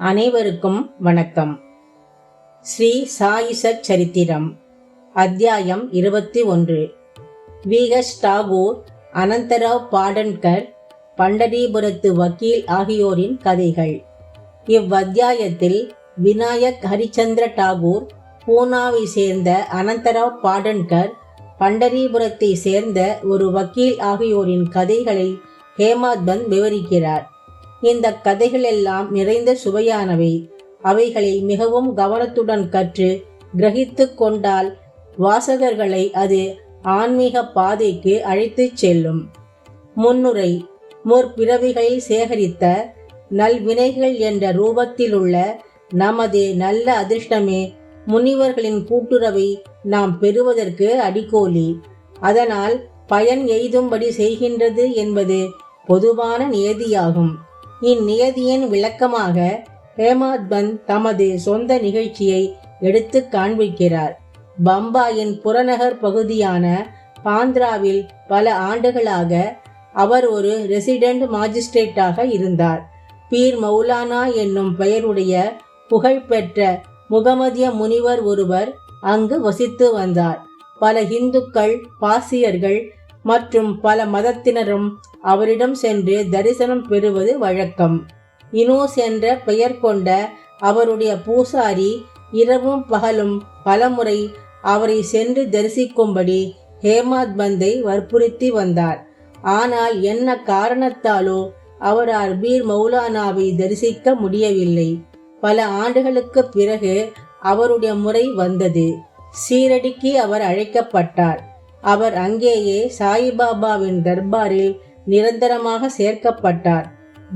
அனைவருக்கும் வணக்கம். ஸ்ரீ சாயிச சரித்திரம் அத்தியாயம் இருபத்தி ஒன்று. விஹெச் டாகூர் அனந்தராவ் பாடன்கர் பண்டரிபுரத்து வக்கீல் ஆகியோரின் கதைகள். இவ்வத்தியாயத்தில் விநாயக் ஹரிச்சந்திர டாகூர் பூனாவை சேர்ந்த அனந்தராவ் பாடன்கர் பண்டரிபுரத்தை சேர்ந்த ஒரு வக்கீல் ஆகியோரின் கதைகளை ஹேமாத்பந்த் விவரிக்கிறார். இந்த கதைகளெல்லாம் நிறைந்த சுவையானவை. அவைகளை மிகவும் கவனத்துடன் கற்று கிரகித்து கொண்டால் வாசகர்களை அது ஆன்மீக பாதைக்கு அழைத்துச் செல்லும். முன்னுரை முற்பிறவிகளில் சேகரித்த நல்வினைகள் என்ற ரூபத்திலுள்ள நமது நல்ல அதிர்ஷ்டமே முனிவர்களின் கூட்டுறவை நாம் பெறுவதற்கு அடிக்கோலி. அதனால் பயன் எய்தும்படி செய்கின்றது என்பது பொதுவான நியதியாகும். இந்நியதியின் விளக்கமாக ஹேமாத் பந்த் தமது சொந்த நிகழ்ச்சியை எடுத்து காண்பிக்கிறார். பம்பாயின் புறநகர் பகுதியான பாந்திராவில் பல ஆண்டுகளாக அவர் ஒரு ரெசிடென்ட் மாஜிஸ்ட்ரேட்டாக இருந்தார். பீர் மௌலானா என்னும் பெயருடைய புகழ்பெற்ற முகமதிய முனிவர் ஒருவர் அங்கு வசித்து வந்தார். பல இந்துக்கள் பாசியர்கள் மற்றும் பல மதத்தினரும் அவரிடம் சென்று தரிசனம் பெறுவது வழக்கம். இனோஸ் என்ற பெயர் கொண்ட அவருடைய பூசாரி இரவும் பகலும் பலமுறை அவரை சென்று தரிசிக்கும்படி ஹேமாத் பந்தை வற்புறுத்தி வந்தார். ஆனால் என்ன காரணத்தாலோ அவர் பீர் மௌலானாவை தரிசிக்க முடியவில்லை. பல ஆண்டுகளுக்கு பிறகு அவருடைய முறை வந்தது. சீரடிக்கு அவர் அழைக்கப்பட்டார். அவர் அங்கேயே சாயிபாபாவின் தர்பாரில் நிரந்தரமாக சேர்க்கப்பட்டார்.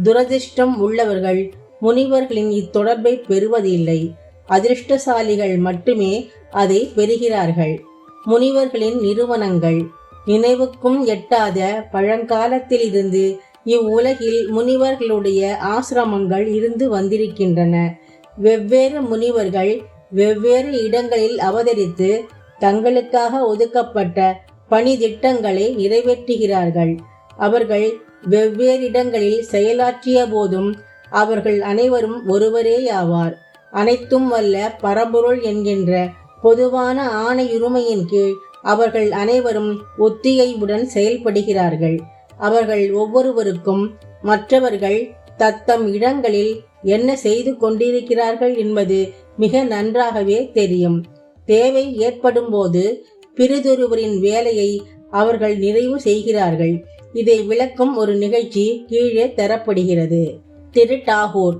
துரதிர்ஷ்டம் உள்ளவர்கள் முனிவர்களின் இத்தொடர்பை பெறுவதில்லை. அதிர்ஷ்டசாலிகள் மட்டுமே அதை பெறுகிறார்கள். முனிவர்களின் நிறுவனங்கள் நினைவுக்கும் எட்டாத பழங்காலத்திலிருந்து இவ்வுலகில் முனிவர்களுடைய ஆசிரமங்கள் இருந்து வந்திருக்கின்றன. வெவ்வேறு முனிவர்கள் வெவ்வேறு இடங்களில் அவதரித்து தங்களுக்காக ஒதுக்கப்பட்ட பணி திட்டங்களை நிறைவேற்றுகிறார்கள். அவர்கள் வெவ்வேறு இடங்களில் செயலாற்றிய போதும் அவர்கள் அனைவரும் ஒருவரேயாவார். அனைத்தும் வல்ல பரம்பொருள் என்கின்ற பொதுவான ஆணையுரிமையின் கீழ் அவர்கள் அனைவரும் ஒத்திகையுடன் செயல்படுகிறார்கள். அவர்கள் ஒவ்வொருவருக்கும் மற்றவர்கள் தத்தம் இடங்களில் என்ன செய்து கொண்டிருக்கிறார்கள் என்பது மிக நன்றாகவே தெரியும். தேவை ஏற்படும் போது பிறிதொருவரின் வேலையை அவர்கள் நிறைவு செய்கிறார்கள். இதை விளக்கும் ஒரு நிகழ்ச்சி கீழே தரப்படுகிறது. திரு டாகூர்.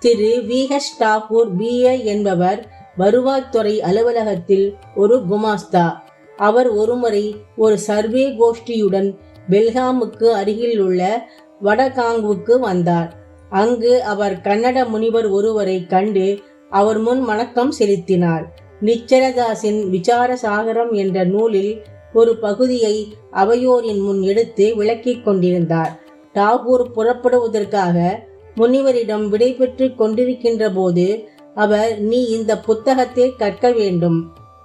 திரு வி. ஹெச் டாகூர் பிஏ என்பவர் வருவாய்த்துறை அலுவலகத்தில் ஒரு குமாஸ்தா. அவர் ஒருமுறை ஒரு சர்வே கோஷ்டியுடன் பெல்காமுக்கு அருகில் உள்ள வடகாங்குவுக்கு வந்தார். அங்கு அவர் கன்னட முனிவர் ஒருவரை கண்டு அவர் முன் வணக்கம் செலுத்தினார். நிச்சரதாசின் விசார சாகரம் என்ற நூலில் ஒரு பகுதியை அவையோரின் முன் எடுத்து விளக்கிக் கொண்டிருந்தார். டாகூர் புறப்படுவதற்காக முனிவரிடம் விடைபெற்று கொண்டிருக்கின்ற போது அவர் நீ இந்த புத்தகத்தை கற்க வேண்டும்.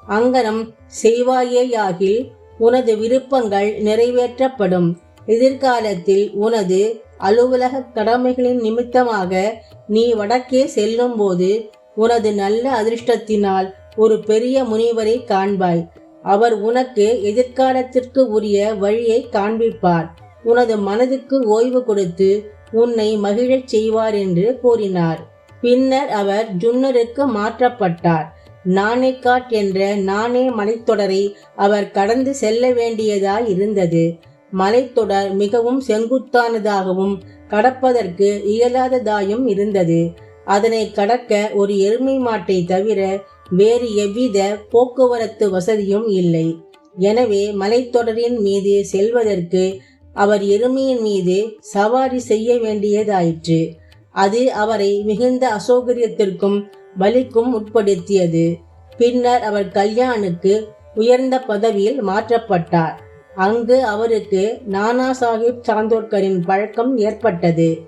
அங்கனம் செய்வாயேயாகில் உனது விருப்பங்கள் நிறைவேற்றப்படும். எதிர்காலத்தில் உனது அலுவலக கடமைகளின் நிமித்தமாக நீ வடக்கே செல்லும் போது உனது நல்ல அதிர்ஷ்டத்தினால் ஒரு பெரிய முனிவரை காண்பாய். அவர் உனக்கு எதிர்காலத்திற்கு உரிய வழியை காண்பிப்பார். உனது மனதுக்கு ஓய்வு கொடுத்து உன்னை மகிழச் செய்வார் என்று கூறினார். பின்னர் அவர் ஜுன்னருக்கு மாற்றப்பட்டார். நானேகாட் என்ற நானே மலைத்தொடரை அவர் கடந்து செல்ல வேண்டியதாய் இருந்தது. மலைத்தொடர் மிகவும் செங்குத்தானதாகவும் கடப்பதற்கு இயலாததாயும் இருந்தது. அதனை கடக்க ஒரு எருமை மாட்டை தவிர வேறு எவ்வித போக்குவரத்து வசதியும் இல்லை. எனவே மலைத்தொடரின் மீது செல்வதற்கு அவர் எருமையின் மீது சவாரி செய்ய வேண்டியதாயிற்று. அது அவரை மிகுந்த அசௌகரியத்திற்கும் வலிக்கும் உட்படுத்தியது. பின்னர் அவர் கல்யாணுக்கு உயர்ந்த பதவியில் மாற்றப்பட்டார். அங்கு அவருக்கு நானா சாஹிப் சாந்தோர்கரின் பழக்கம் ஏற்பட்டது.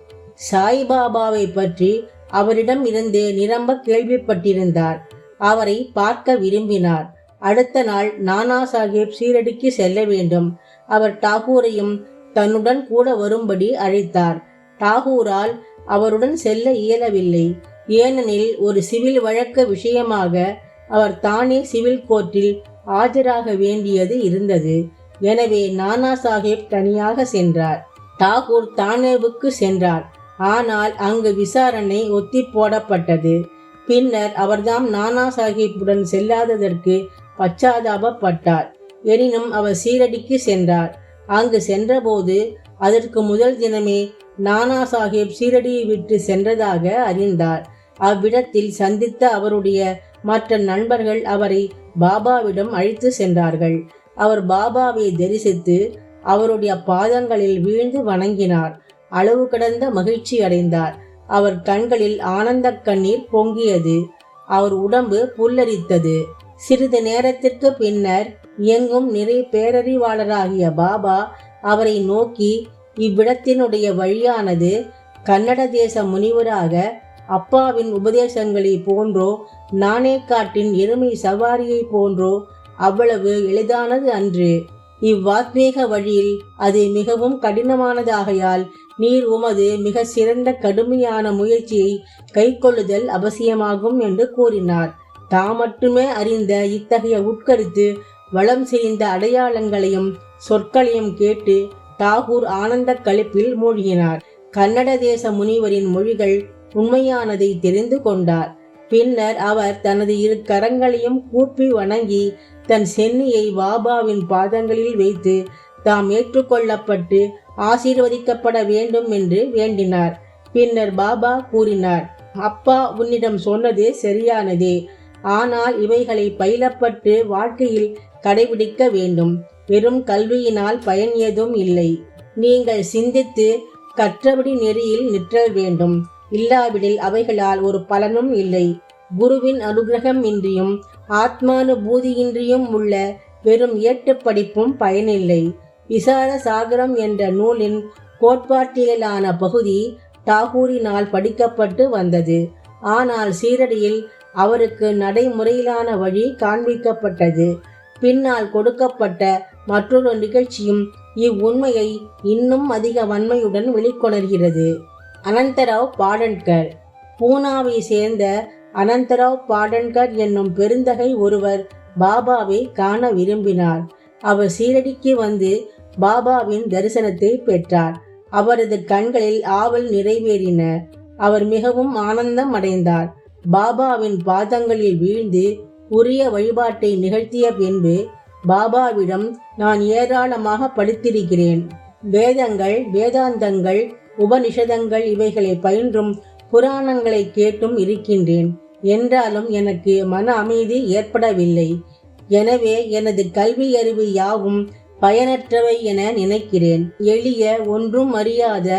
சாய்பாபாவை பற்றி அவரிடம் இருந்து நிரம்ப கேள்விப்பட்டிருந்தார். அவரை பார்க்க விரும்பினார். அடுத்த நாள் நானா சாஹேப் சீரடிக்கு செல்ல வேண்டும். அவர் டாகூரையும் தன்னுடன் கூட வரும்படி அழைத்தார். டாகூரால் அவருடன் செல்ல இயலவில்லை. ஏனெனில் ஒரு சிவில் வழக்கு விஷயமாக அவர் தானே சிவில் கோர்ட்டில் ஆஜராக வேண்டியது இருந்தது. எனவே நானா சாஹேப் தனியாக சென்றார். தாகூர் தானேவுக்கு சென்றார். ஆனால் அங்கு விசாரணை ஒத்தி போடப்பட்டது பின்னர் அவர்தாம் நானா சாஹிப்புடன் செல்லாததற்கு பச்சாதாபப்பட்டார். எனினும் அவர் சீரடிக்கு சென்றார். அங்கு சென்றபோது அதற்கு முதல் தினமே நானா சாஹிப் சீரடியை விட்டு சென்றதாக அறிந்தார். அவ்விடத்தில் சந்தித்த அவருடைய மற்ற நண்பர்கள் அவரை பாபாவிடம் அழைத்து சென்றார்கள். அவர் பாபாவை தரிசித்து அவருடைய பாதங்களில் வீழ்ந்து வணங்கினார். அளவு கடந்த மகிழ்ச்சி அடைந்தார். அவர் கண்களில் ஆனந்த கண்ணீர் பொங்கியது. அவர் உடம்பு புல்லரித்தது. சிறிது நேரத்திற்கு பின்னர் எங்கும் நிறை பேரறிவாளராகிய பாபா அவரை நோக்கி இவ்விடத்தினுடைய வழியானது கன்னட தேச முனிவராக அப்பாவின் உபதேசங்களை போன்றோ நானே காட்டின் எருமை சவாரியை போன்றோ அவ்வளவு எளிதானது அன்று. இவ்வாத்மீக வழியில் அது மிகவும் கடினமானதாகையால் நீர் உமது மிக சிறந்த கடுமையான முயற்சியை கைக்கொள்ளுதல் அவசியமாகும் என்று கூறினார். தாம் மட்டுமே அறிந்த இத்தகைய உட்கருத்து வளம் செறிந்த அடையாளங்களையும் சொற்களையும் கேட்டு தாகூர் ஆனந்த கழிப்பில் மூழ்கினார். கன்னட தேச முனிவரின் மொழிகள் உண்மையானதை தெரிந்து கொண்டார். பின்னர் அவர் தனது இரு கரங்களையும் கூப்பி வணங்கி தன் சென்னியை பாபாவின் பாதங்களில் வைத்து தாம் ஏற்றுக்கொள்ளப்பட்டு ஆசீர்வதிக்கப்பட வேண்டும் என்று வேண்டினார். பின்னர் பாபா கூறினார் அப்பா உன்னிடம் சொன்னது சரியானதே. ஆனால் இவைகளை பயிலப்பட்டு வாழ்க்கையில் கடைபிடிக்க வேண்டும். வெறும் கல்வியினால் பயன் ஏதும் இல்லை. நீங்கள் சிந்தித்து கற்றபடி நெறியில் நிற்றல் வேண்டும். இல்லாவிடில் அவைகளால் ஒரு பலனும் இல்லை. குருவின் அனுகிரகம் இன்றியும் ஆத்மானுபூதியின்றியும் உள்ள வெறும் ஏட்டு படிப்பும் பயனில்லை. விசார சாகரம் என்ற நூலின் கோட்பாட்டியலான பகுதி டாகூரினால் படிக்கப்பட்டு வந்தது. ஆனால் சீரடியில் அவருக்கு நடைமுறையிலான வழி காண்பிக்கப்பட்டது. பின்னால் கொடுக்கப்பட்ட மற்றொரு நிகழ்ச்சியும் இவ்வுண்மையை இன்னும் அதிக வன்மையுடன் வெளிக்கொணர்கிறது. அனந்தராவ் பாடன்கர். பூனாவை சேர்ந்த அனந்தராவ் பாடன்கர் என்னும் பெருந்தகை ஒருவர் பாபாவை காண விரும்பினார். அவர் சீரடிக்கு வந்து பாபாவின் தரிசனத்தை பெற்றார். அவரது கண்களில் ஆவல் நிறைவேறின. அவர் மிகவும் ஆனந்தம் அடைந்தார் பாபாவின் பாதங்களில் வீழ்ந்து உரிய வழிபாட்டை நிகழ்த்திய பின்பு பாபாவிடம் நான் ஏராளமாக படித்திருக்கிறேன். வேதங்கள் வேதாந்தங்கள் உபனிஷதங்கள் இவைகளை பயின்றும் புராணங்களை கேட்டும் இருக்கின்றேன். என்றாலும் எனக்கு மன அமைதி ஏற்படவில்லை. எனவே எனது கல்வி அறிவு யாவும் பயனற்றவை என நினைக்கிறேன். எளிய ஒன்றும் அறியாத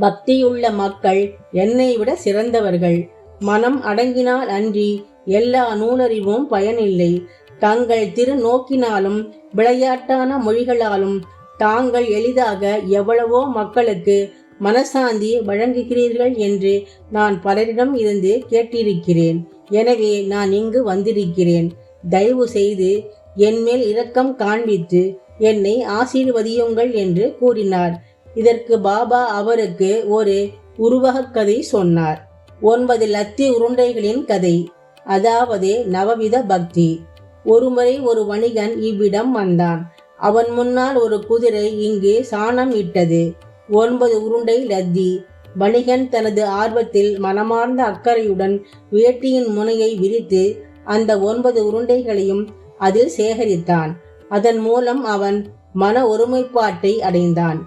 பக்தியுள்ள மக்கள் என்னை விட சிறந்தவர்கள். மனம் அடங்கினால் அன்றி எல்லா நூலறிவும் பயனில்லை. தங்கள் திரு நோக்கினாலும் விளையாட்டான மொழிகளாலும் தாங்கள் எளிதாக எவ்வளவோ மக்களுக்கு மனசாந்தி வழங்குகிறீர்கள் என்று நான் பலரிடம் இருந்து கேட்டிருக்கிறேன். எனவே நான் இங்கு வந்திருக்கிறேன். தயவு செய்து என்மேல் இரக்கம் காண்பித்து என்னை ஆசீர்வதியுங்கள் என்று கூறினார். இதற்கு பாபா அவருக்கு ஒரு உருவகக் கதை சொன்னார். ஒன்பது லத்தி உருண்டைகளின் கதை. அதாவது நவவித பக்தி. ஒருமுறை ஒரு வணிகன் இவ்விடம் வந்தான். அவன் முன்னால் ஒரு குதிரை இங்கு சாணம் இட்டது. ஒன்பது உருண்டை லத்தி. வணிகன் தனது ஆர்வத்தில் மனமார்ந்த அக்கறையுடன் வேட்டியின் முனையை விரித்து அந்த ஒன்பது உருண்டைகளையும் அதில் சேகரித்தான். அதன் மூலம் அவன் மன ஒருமைப்பாட்டை அடைந்தான்.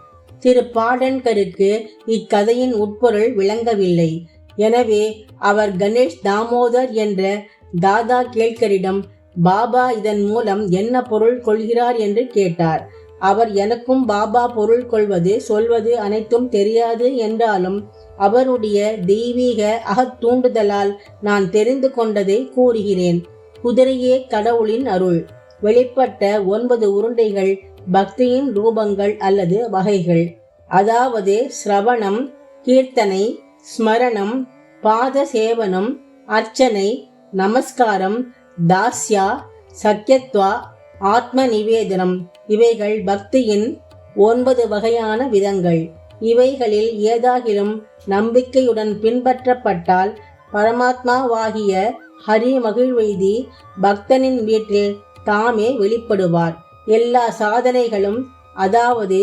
திரு பாடன்கருக்கு இக்கதையின் உட்பொருள் விளங்கவில்லை. எனவே அவர் கணேஷ் தாமோதர் என்ற தாதா கேள்கரிடம் பாபா இதன் மூலம் என்ன பொருள் கொள்கிறார்? என்று கேட்டார். அவர் எனக்கும் பாபா பொருள் கொள்வது சொல்வது அனைத்தும் தெரியாது என்றாலும் அவருடைய தெய்வீக அகத்தூண்டுதலால் நான் தெரிந்து கொண்டதை கூறுகிறேன். குதிரையே கடவுளின் அருள். வெளிப்பட்ட ஒன்பது உருண்டைகள் பக்தியின் ரூபங்கள் அல்லது வகைகள். அதாவது சிரவணம் கீர்த்தனை ஸ்மரணம் பாத சேவனம் அர்ச்சனை நமஸ்காரம் தாஸ்யா சக்கியத்வா ஆத்ம நிவேதனம். இவைகள் பக்தியின் ஒன்பது வகையான விதங்கள். இவைகளில் ஏதாகிலும் நம்பிக்கையுடன் பின்பற்றப்பட்டால் பரமாத்மாவாகிய ஹரி மகிழ்வெய்தி பக்தனின் வீட்டில் தாமே வெளிப்படுவார். எல்லா சாதனைகளும் அதாவது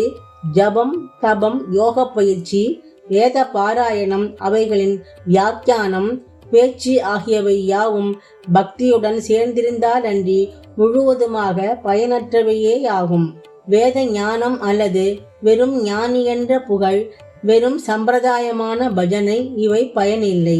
ஜபம் தபம் யோக பயிற்சி வேத பாராயணம் அவைகளின் வியாக்கியானம் பேச்சு ஆகியவை யாவும் பக்தியுடன் சேர்ந்திருந்தால் அன்றி முழுவதுமாக பயனற்றவையே ஆகும் வேத ஞானம் அல்லது வெறும் ஞானி என்ற புகழ் வெறும் சம்பிரதாயமான பஜனை இவை பயனில்லை.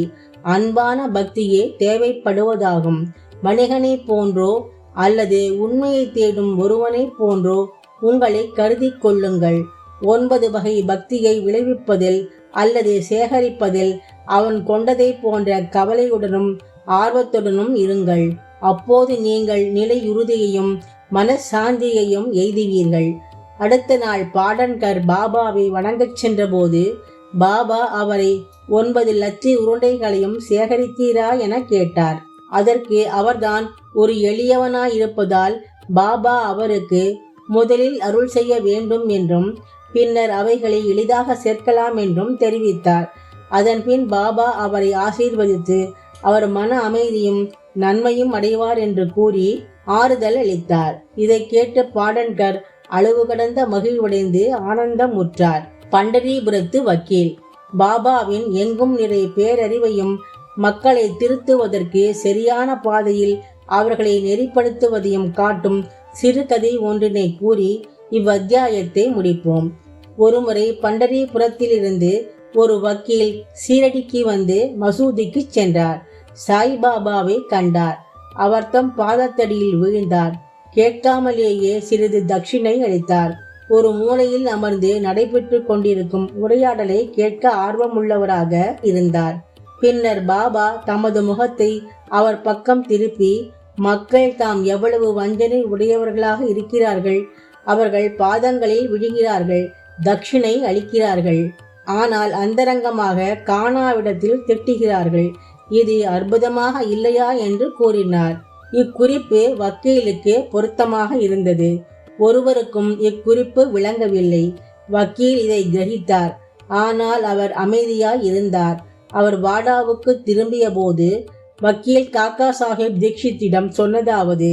அன்பான பக்தியே தேவைப்படுவதாகும். வணிகனை போன்றோ அல்லது உண்மையை தேடும் ஒருவனை போன்றோ உங்களை கருதி கொள்ளுங்கள். ஒன்பது வகை பக்தியை விளைவிப்பதில் அல்லது சேகரிப்பதில் அவன் கொண்டதை போன்ற கவலையுடனும் ஆர்வத்துடனும் இருங்கள். அப்போது நீங்கள் நிலையுறுதியையும் மனசாந்தியையும் எய்துவீர்கள். அடுத்த நாள் பாடன்கர் பாபாவை வணங்கச் சென்றபோது பாபா அவரை ஒன்பது லட்ச உருண்டைகளையும் சேகரித்தீரா என கேட்டார். அதற்கு அவர்தான் ஒரு எளியவனாயிருப்பதால் பாபா அவருக்கு முதலில் அருள் செய்ய வேண்டும் என்றும் பின்னர் அவைகளை எளிதாக சேர்க்கலாம் என்றும் தெரிவித்தார். அதன்பின் பாபா அவரை ஆசீர்வதித்து அவர் மன அமைதியும் நன்மையும் அடைவார் என்று கூறி ஆறுதல் அளித்தார். இதை கேட்டு பாடன்கர் அளவு கடந்த மகிழ்வடைந்து ஆனந்தம் உற்றார் பண்டரிபுரத்து வக்கீல். பாபாவின் எங்கும் நிறை பேரறிவையும் மக்களை திருத்துவதற்கு சரியான பாதையில் அவர்களை நெறிப்படுத்துவதையும் காட்டும் சிறுகதை ஒன்றினை கூறி இவ்வத்தியாயத்தை முடிப்போம். ஒருமுறை பண்டரிபுரத்திலிருந்து ஒரு வக்கீல் சீரடிக்கு வந்து மசூதிக்கு சென்றார். சாய்பாபாவை கண்டார். அவர் தம் பாதத்தடியில் விழுந்தார். கேட்காமலேயே சிறிது தட்சிணை அளித்தார். ஒரு மூலையில் அமர்ந்து நடைபெற்று கொண்டிருக்கும் உரையாடலை கேட்க ஆர்வமுள்ளவராக இருந்தார். பின்னர் பாபா தமது முகத்தை அவர் பக்கம் திருப்பி மக்கள் தாம் எவ்வளவு வஞ்சனை உடையவர்களாக இருக்கிறார்கள் அவர்கள் பாதங்களில் விழுகிறார்கள் தட்சிணை அளிக்கிறார்கள். ஆனால் அந்தரங்கமாக காணாவிடத்தில் திட்டுகிறார்கள். இது அற்புதமாக இல்லையா? என்று கூறினார். இக்குறிப்பு வக்கீலுக்கு பொருத்தமாக இருந்தது. ஒருவருக்கும் இக்குறிப்பு விளங்கவில்லை. வக்கீல் இதை கிரகித்தார். ஆனால் அவர் அமைதியாய் இருந்தார். அவர் வாடாவுக்கு திரும்பிய போது வக்கீல் காக்கா சாஹேப் தீக்ஷித்திடம் சொன்னதாவது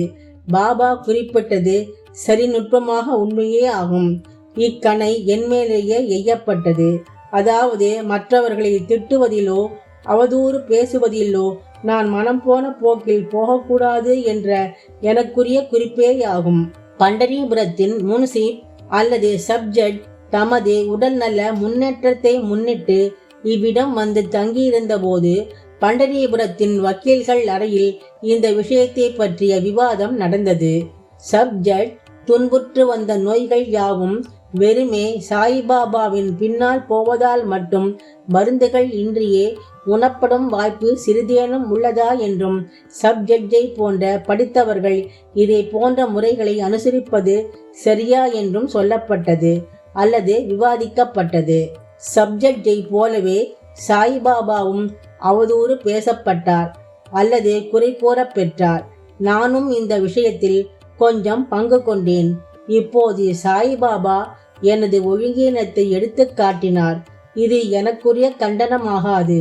பாபா குறிப்பிட்டது சரி நுட்பமாக உண்மையே ஆகும். இக்கணை என் மேலேயே எய்யப்பட்டது. அதாவது மற்றவர்களை திட்டுவதிலோ அவதூறு பேசுவதிலோ நான் மனம் போன போக்கில் போகக்கூடாது என்ற எனக்குரிய குறிப்பேயாகும். பண்டரிபுரத்தின் முன்சீப் அல்லது சப்ஜெக்ட் தமது உடல் முன்னேற்றத்தை முன்னிட்டு இவ்விடம் வந்து தங்கியிருந்த போது பண்டரிபுரத்தின் வக்கீல்கள் அறையில் இந்த விஷயத்தை பற்றிய விவாதம் நடந்தது. சப்ஜெக்ட் துன்புற்று வந்த நோய்கள் யாவும் வெறுமே சாய்பாபாவின் பின்னால் போவதால் மட்டும் மருந்துகள் இன்றியே உணப்படும் வாய்ப்பு சிறிதேனும் உள்ளதா என்றும் சப்ஜெக்டை போன்ற படித்தவர்கள் இதை போன்ற முறைகளை அனுசரிப்பது சரியா என்றும் சொல்லப்பட்டது அல்லது விவாதிக்கப்பட்டது. சப்ஜெக்டை போலவே சாய்பாபாவும் அவதூறு பேசப்பட்டார் அல்லது குறை கூற பெற்றார். நானும் இந்த விஷயத்தில் கொஞ்சம் பங்கு கொண்டேன். இப்போது சாய்பாபா எனது ஒழுங்கீனத்தை எடுத்து காட்டினார். இது எனக்குரிய கண்டனமாகாது.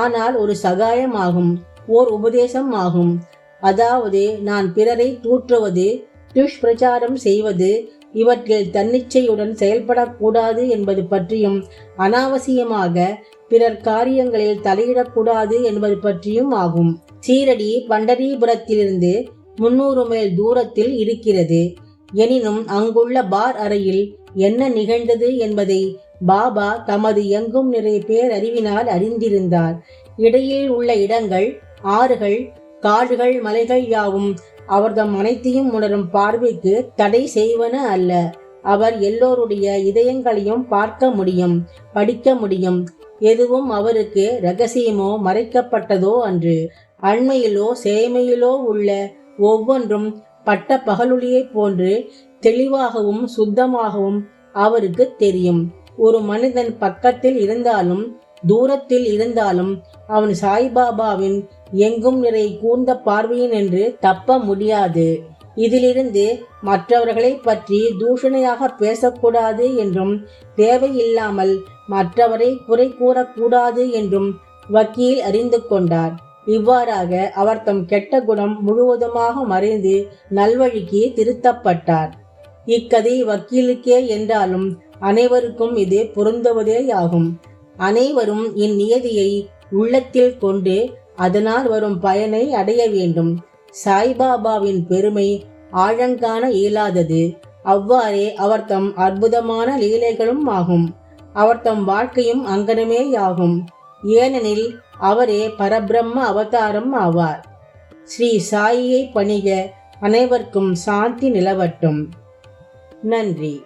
ஆனால் ஒரு சகாயமாகும் ஓர் உபதேசம் ஆகும். அதாவது நான் பிறரை தூற்றுவது துஷ்பிரச்சாரம் செய்வது இவற்றில் தன்னிச்சையுடன் செயல்படக்கூடாது என்பது பற்றியும் அனாவசியமாக பிறர் காரியங்களில் தலையிடக்கூடாது என்பது பற்றியும் ஆகும். சீரடி பண்டரிபுரத்திலிருந்து முன்னூறு மைல் தூரத்தில் இருக்கிறது. எனினும் அங்குள்ள பார் அறையில் என்ன நிகழ்ந்தது என்பதை பாபா தமது எங்கும் நிறைய பேர் அறிவினால் அறிந்திருந்தார். இடையில் உள்ள இடங்கள் ஆறுகள் காடுகள் மலைகள் யாவும் அவர்தம் அனைத்தையும் உணரும் பார்வைக்கு தடை செய்வன அல்ல. அவர் எல்லோருடைய இதயங்களையும் பார்க்க முடியும் படிக்க முடியும். எதுவும் அவருக்கு ரகசியமோ மறைக்கப்பட்டதோ அன்று. அண்மையிலோ சேமையிலோ உள்ள ஒவ்வொன்றும் பட்ட பகலொளியைப் போன்று தெளிவாகவும் சுத்தமாகவும் அவருக்கு தெரியும். ஒரு மனிதன் பக்கத்தில் இருந்தாலும் தூரத்தில் இருந்தாலும் அவன் சாய்பாபாவின் எங்கும் நிறை கூர்ந்த பார்வையின் என்று தப்ப முடியாது. இதிலிருந்து மற்றவர்களை பற்றி தூஷணையாக பேசக்கூடாது என்றும் தேவையில்லாமல் மற்றவரை குறை கூறக்கூடாது என்றும் வக்கீல் அறிந்து கொண்டார். இவ்வாறாக அவர் தம் கெட்ட குணம் முழுவதுமாக மறைந்து நல்வழிக்கு திருத்தப்பட்டார். இக்கதை வக்கீலுக்கே என்றாலும் அனைவருக்கும் இது பொருந்துவதேயாகும். அனைவரும் இந்நியதியை உள்ளத்தில் கொண்டு அதனால் வரும் பயனை அடைய வேண்டும். சாய்பாபாவின் பெருமை ஆழங்கான இயலாதது. அவ்வாறே அவர் தம் அற்புதமான லீலைகளும் ஆகும். அவர் தம் வாழ்க்கையும் அங்கனமேயாகும். ஏனெனில் அவரே பரபிரம்ம அவதாரம் ஆவார். ஸ்ரீ சாயியை பணிக அனைவருக்கும் சாந்தி நிலவட்டும். நன்றி.